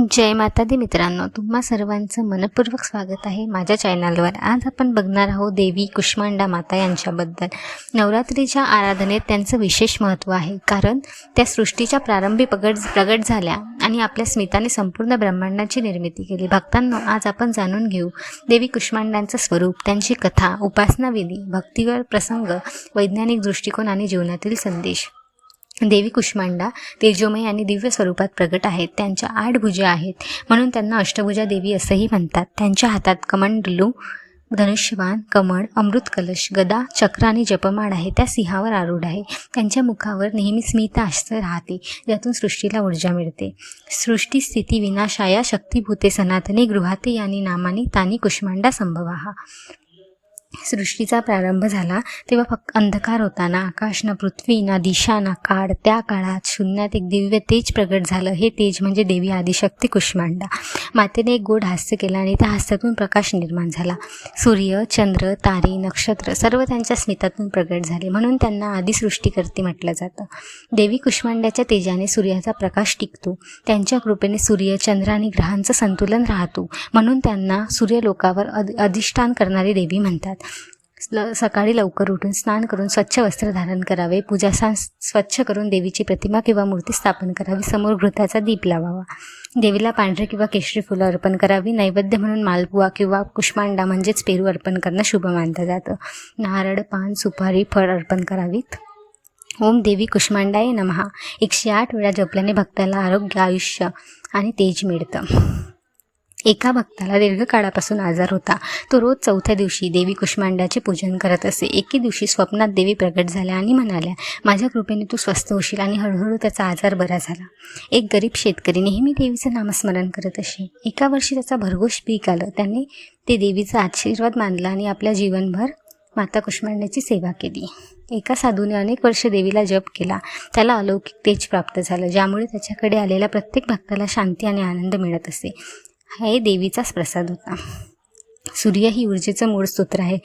जय माता दी मित्रांनो तुम्हा सर्वांचं मनपूर्वक स्वागत आहे माझ्या चॅनलवर. आज आपण बघणार आहोत देवी कुष्मांडा माता यांच्याबद्दल. नवरात्रीच्या आराधनेत त्यांचं विशेष महत्त्व आहे कारण त्या सृष्टीच्या प्रारंभी प्रगट प्रगट झाल्या आणि आपल्या स्मिताने संपूर्ण ब्रह्मांडाची निर्मिती केली. भक्तांनो आज आपण जाणून घेऊ देवी कुष्मांडांचं स्वरूप त्यांची कथा उपासना विधी भक्तीवर प्रसंग वैज्ञानिक दृष्टिकोन आणि जीवनातील संदेश. देवी कुष्मांडा तेजोमय आणि दिव्य स्वरूपात प्रगट आहेत. त्यांच्या आठ भुजा आहेत. म्हणून त्यांना अष्टभुजा देवी असंही म्हणतात. त्यांच्या हातात कमंडलू धनुष्यवान कमळ अमृत कलश गदा चक्र आणि जपमाळ आहे. त्या सिंहावर आरूढ आहे. त्यांच्या मुखावर नेहमी स्मित आस्त राहते. ज्यातून सृष्टीला ऊर्जा मिळते. सृष्टी स्थिती विनाशाया शक्तीभूते सनातने गृहाते यानी नामाने तानी कुष्मांडा संभवाहा. सृष्टीचा प्रारंभ झाला तेव्हा फक्त अंधकार होता. ना आकाश ना पृथ्वी ना दिशा ना काळ. त्या काळात शून्यात एक दिव्य तेज प्रगट झालं. हे तेज म्हणजे देवी आदिशक्ती कुष्मांडा. मातेने एक गोड हास्य केलं आणि त्या हास्यातून प्रकाश निर्माण झाला. सूर्य चंद्र तारे नक्षत्र सर्व त्यांच्या स्मितातून प्रगट झाले म्हणून त्यांना आधी सृष्टीकर्ती म्हटलं जातं. देवी कुष्मांड्याच्या तेजाने सूर्याचा प्रकाश टिकतो. त्यांच्या कृपेने सूर्य चंद्र आणि ग्रहांचं संतुलन राहतो म्हणून त्यांना सूर्यलोकावर अध अधिष्ठान करणारी देवी म्हणतात. सकाळी लवकर उठून स्नान करून स्वच्छ वस्त्र धारण करावे. पूजास्थान स्वच्छ करून देवीची प्रतिमा किंवा मूर्ती स्थापन करावी. समोर घृताचा दीप लावावा. देवीला पांढरे किंवा केशरी फुलं अर्पण करावी. नैवेद्य म्हणून मालपुवा किंवा कुष्मांडा म्हणजेच पेरू अर्पण करणं शुभ मानलं जातं. नारळ पान सुपारी फळ अर्पण करावीत. ओम देवी कुष्मांडाय नमहा एकशे आठ वेळा जपल्याने भक्ताला आरोग्य आयुष्य आणि तेज मिळतं. एका भक्ताला दीर्घकाळापासून आजार होता. तो रोज चौथ्या दिवशी देवी कुष्मांडाचे पूजन करत असे. एके दिवशी स्वप्नात देवी प्रगट झाल्या आणि म्हणाल्या माझ्या कृपेने तू स्वस्थ होशील आणि हळूहळू त्याचा आजार बरा झाला. एक गरीब शेतकरी नेहमी देवीचं नामस्मरण करत असे. एका वर्षी त्याचा भरघोष पीक आलं. त्याने ते देवीचा आशीर्वाद मानला आणि आपल्या जीवनभर माता कुष्मांडाची सेवा केली. एका साधूने अनेक वर्ष देवीला जप केला. त्याला अलौकिक तेज प्राप्त झालं ज्यामुळे त्याच्याकडे आलेल्या प्रत्येक भक्ताला शांती आणि आनंद मिळत असे. हे देवीचाच प्रसाद होता. सूर्य ही ऊर्जेचं मूळ स्तोत्र आहे.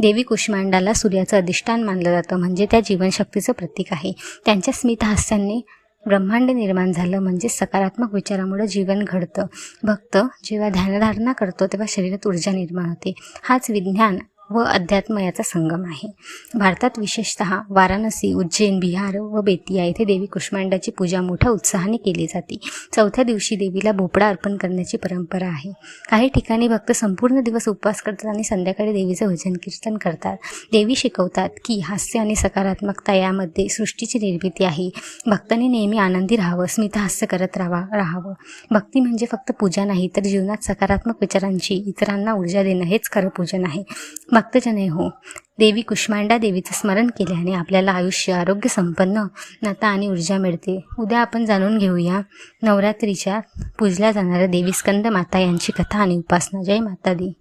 देवी कुष्मांडाला सूर्याचं अधिष्ठान मानलं जातं. म्हणजे त्या जीवनशक्तीचं प्रतीक आहे. त्यांच्या स्मितहास्याने ब्रह्मांड निर्माण झालं. म्हणजे सकारात्मक विचारामुळे जीवन घडतं. भक्त जेव्हा ध्यानधारणा करतो तेव्हा शरीरात ऊर्जा निर्माण होते. हाच विज्ञान व अध्यात्म याचा संगम आहे. भारतात विशेषतः वाराणसी उज्जैन बिहार व बेतिया येथे देवी कुष्मांडाची पूजा मोठ्या उत्साहाने केली जाते. चौथ्या दिवशी देवीला भोपळा अर्पण करण्याची परंपरा आहे. काही ठिकाणी भक्त संपूर्ण दिवस उपवास करतात आणि संध्याकाळी देवीचं भजन कीर्तन करतात. देवी शिकवतात की हास्य आणि सकारात्मकता यामध्ये सृष्टीची निर्मिती आहे. भक्तांनी नेहमी आनंदी राहावं स्मितहास्य करत राहा राहावं. भक्ती म्हणजे फक्त पूजा नाही तर जीवनात सकारात्मक विचारांची इतरांना ऊर्जा देणं हेच खरं पूजन आहे. भक्तजने हो. देवी कुष्मांडा देवीचं स्मरण केल्याने आपल्याला आयुष्य आरोग्य संपन्न नाता आणि ऊर्जा मिळते. उद्या आपण जाणून घेऊया नवरात्रीच्या पूजल्या जाणाऱ्या देवी स्कंद माता यांची कथा आणि उपासना. जय माता दी.